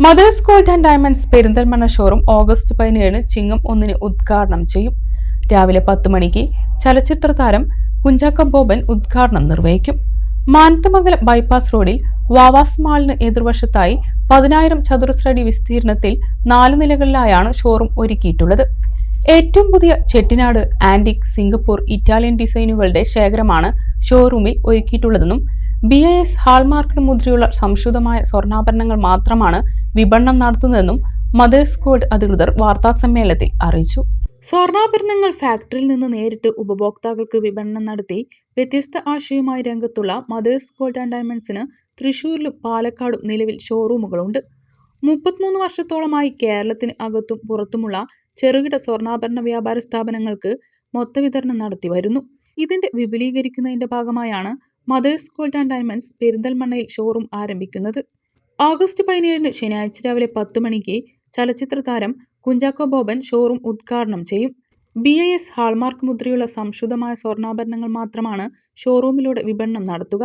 Mothers Gold and Diamonds Perinthalmanna showroom August പതിനേഴിന് ചിങ്ങം ഒന്നിന് ഉദ്ഘാടനം ചെയ്യും. രാവിലെ പത്ത് മണിക്ക് ചലച്ചിത്ര താരം കുഞ്ചാക്ക ബോബൻ ഉദ്ഘാടനം നിർവഹിക്കും. മാനത്തമംഗലം ബൈപ്പാസ് റോഡിൽ വാവാസ് മാളിന് എതിർവശത്തായി പതിനായിരം ചതുരശ്രടി വിസ്തീർണത്തിൽ നാല് നിലകളിലായാണ് ഷോറൂം ഒരുക്കിയിട്ടുള്ളത്. ഏറ്റവും പുതിയ ചെട്ടിനാട് ആന്റിക് സിംഗപ്പൂർ ഇറ്റാലിയൻ ഡിസൈനുകളുടെ ശേഖരമാണ് ഷോറൂമിൽ ഒരുക്കിയിട്ടുള്ളതെന്നും ബി ഐ എസ് ഹാൾമാർക്കിന് മുദ്രയുള്ള സംശുദ്ധമായ സ്വർണാഭരണങ്ങൾ മാത്രമാണ് വിപണനം നടത്തുന്നതെന്നും മദേഴ്സ് ഗോൾഡ് അധികൃതർ വാർത്താസമ്മേളനത്തിൽ അറിയിച്ചു. സ്വർണാഭരണങ്ങൾ ഫാക്ടറിയിൽ നിന്ന് നേരിട്ട് ഉപഭോക്താക്കൾക്ക് വിപണനം നടത്തി വ്യത്യസ്ത ആശയവുമായി രംഗത്തുള്ള മദേഴ്സ് ഗോൾഡ് ആൻഡ് ഡയമണ്ട്സിന് തൃശൂരിലും പാലക്കാടും നിലവിൽ ഷോറൂമുകളുണ്ട്. മുപ്പത്തിമൂന്ന് വർഷത്തോളമായി കേരളത്തിന് അകത്തും പുറത്തുമുള്ള ചെറുകിട സ്വർണാഭരണ വ്യാപാര സ്ഥാപനങ്ങൾക്ക് മൊത്തവിതരണം നടത്തി വരുന്നു. ഇതിന്റെ വിപുലീകരിക്കുന്നതിന്റെ ഭാഗമായാണ് മദേഴ്സ് ഗോൾഡ് ആൻഡ് ഡയമണ്ട്സ് പെരിന്തൽമണ്ണയിൽ ഷോറൂം ആരംഭിക്കുന്നത്. ഓഗസ്റ്റ് പതിനേഴിന് ശനിയാഴ്ച രാവിലെ പത്ത് മണിക്ക് ചലച്ചിത്ര താരം കുഞ്ചാക്കോ ബോബൻ ഷോറൂം ഉദ്ഘാടനം ചെയ്യും. ബി ഐ എസ് ഹാൾമാർക്ക് മുദ്രയുള്ള സംശുദ്ധമായ സ്വർണാഭരണങ്ങൾ മാത്രമാണ് ഷോറൂമിലൂടെ വിപണനം നടത്തുക.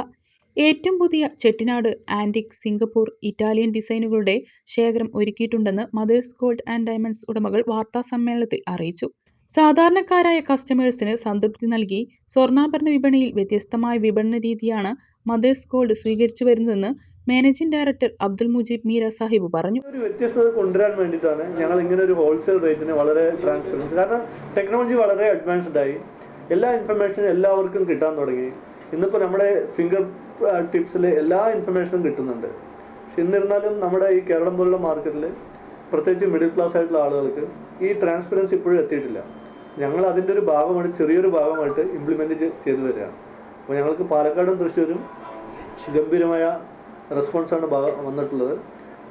ഏറ്റവും പുതിയ ചെട്ടിനാട് ആന്റിക് സിംഗപ്പൂർ ഇറ്റാലിയൻ ഡിസൈനുകളുടെ ശേഖരം ഒരുക്കിയിട്ടുണ്ടെന്ന് മദേഴ്സ് ഗോൾഡ് ആൻഡ് ഡയമണ്ട്സ് ഉടമകൾ വാർത്താസമ്മേളനത്തിൽ അറിയിച്ചു. സാധാരണക്കാരായ കസ്റ്റമേഴ്സിന് സംതൃപ്തി നൽകി സ്വർണാഭരണ വിപണിയിൽ വ്യത്യസ്തമായ വിപണന രീതിയാണ് മദേഴ്സ് ഗോൾഡ് സ്വീകരിച്ചു വരുന്നതെന്ന് മാനേജിംഗ് ഡയറക്ടർ അബ്ദുൽ മുജീബ് മീര സാഹിബ് പറഞ്ഞു. ഒരു വ്യത്യസ്തത കൊണ്ടുവരാൻ വേണ്ടിയിട്ടാണ് ഞങ്ങൾ ഇങ്ങനെ ഒരു ഹോൾസെയിൽ റേറ്റിന് വളരെ ട്രാൻസ്പെറൻസി കാരണം ടെക്നോളജി വളരെ അഡ്വാൻസ്ഡ് ആയി. എല്ലാ ഇൻഫർമേഷനും എല്ലാവർക്കും കിട്ടാൻ തുടങ്ങി. ഇന്നിപ്പോൾ നമ്മുടെ ഫിംഗർ ടിപ്സിൽ എല്ലാ ഇൻഫർമേഷനും കിട്ടുന്നുണ്ട്. പക്ഷെ എന്നിരുന്നാലും നമ്മുടെ ഈ കേരളം പോലുള്ള മാർക്കറ്റിൽ പ്രത്യേകിച്ച് മിഡിൽ ക്ലാസ് ആയിട്ടുള്ള ആളുകൾക്ക് ഈ ട്രാൻസ്പെറൻസി ഇപ്പോഴും എത്തിയിട്ടില്ല. ഞങ്ങൾ അതിന്റെ ഒരു ഭാഗമായിട്ട് ചെറിയൊരു ഭാഗമായിട്ട് ഇംപ്ലിമെന്റ് ചെയ്തു വരികയാണ്. അപ്പോൾ ഞങ്ങൾക്ക് പാലക്കാടും തൃശ്ശൂരും ഗംഭീരമായ റെസ്പോൺസാണ് വന്നിട്ടുള്ളത്.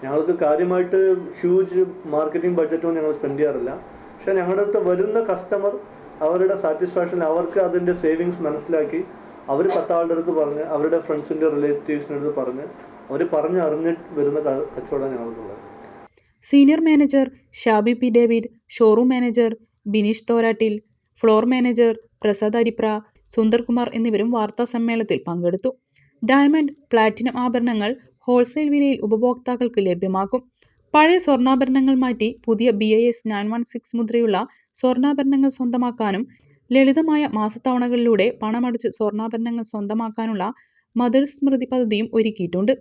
ഞങ്ങൾക്ക് കാര്യമായിട്ട് ഹ്യൂജ് മാർക്കറ്റിംഗ് ബഡ്ജറ്റൊന്നും ഞങ്ങൾ സ്പെൻഡ് ചെയ്യാറില്ല. പക്ഷേ ഞങ്ങളുടെ അടുത്ത് വരുന്ന കസ്റ്റമർ അവരുടെ സാറ്റിസ്ഫാക്ഷൻ അവർക്ക് അതിന്റെ സേവിങ്സ് മനസ്സിലാക്കി അവർ പത്താളുടെ അടുത്ത് പറഞ്ഞ് അവരുടെ ഫ്രണ്ട്സിന്റെ റിലേറ്റീവ്സിന്റെ അടുത്ത് പറഞ്ഞ് അവർ പറഞ്ഞ് അറിഞ്ഞ് വരുന്ന കച്ചവടം ഞങ്ങൾക്കുള്ളത്. Senior manager Shabi P David showroom manager Bineesh Thorattil floor manager Prasad Aripra Sundarkumar എന്നിവരും വാർത്താ സമ്മേളനത്തിൽ പങ്കെടുത്തു. ഡയമണ്ട് പ്ലാറ്റിനം ആഭരണങ്ങൾ ഹോൾസെയിൽ വിലയിൽ ഉപഭോക്താക്കൾക്ക് ലഭ്യമാക്കും. പഴയ സ്വർണാഭരണങ്ങൾ മാറ്റി പുതിയ B I S nine one six മുദ്രയുള്ള സ്വർണാഭരണങ്ങൾ സ്വന്തമാക്കാനും ലളിതമായ മാസത്തവണകളിലൂടെ പണമടച്ച് സ്വർണാഭരണങ്ങൾ സ്വന്തമാക്കാനുള്ള മദർ സ്മൃതി പദ്ധതിയും ഒരുക്കിയിട്ടുണ്ട്.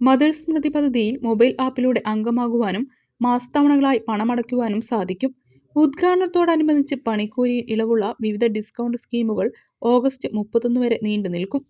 മദർ സ്മൃതി പദ്ധതിയിൽ മൊബൈൽ ആപ്പിലൂടെ അംഗമാകുവാനും മാസത്തവണകളായി പണമടയ്ക്കുവാനും സാധിക്കും. ഉദ്ഘാടനത്തോടനുബന്ധിച്ച് പണിക്കൂലിയിൽ ഇളവുള്ള വിവിധ ഡിസ്കൗണ്ട് സ്കീമുകൾ ഓഗസ്റ്റ് മുപ്പത്തൊന്ന് വരെ നീണ്ടു നിൽക്കും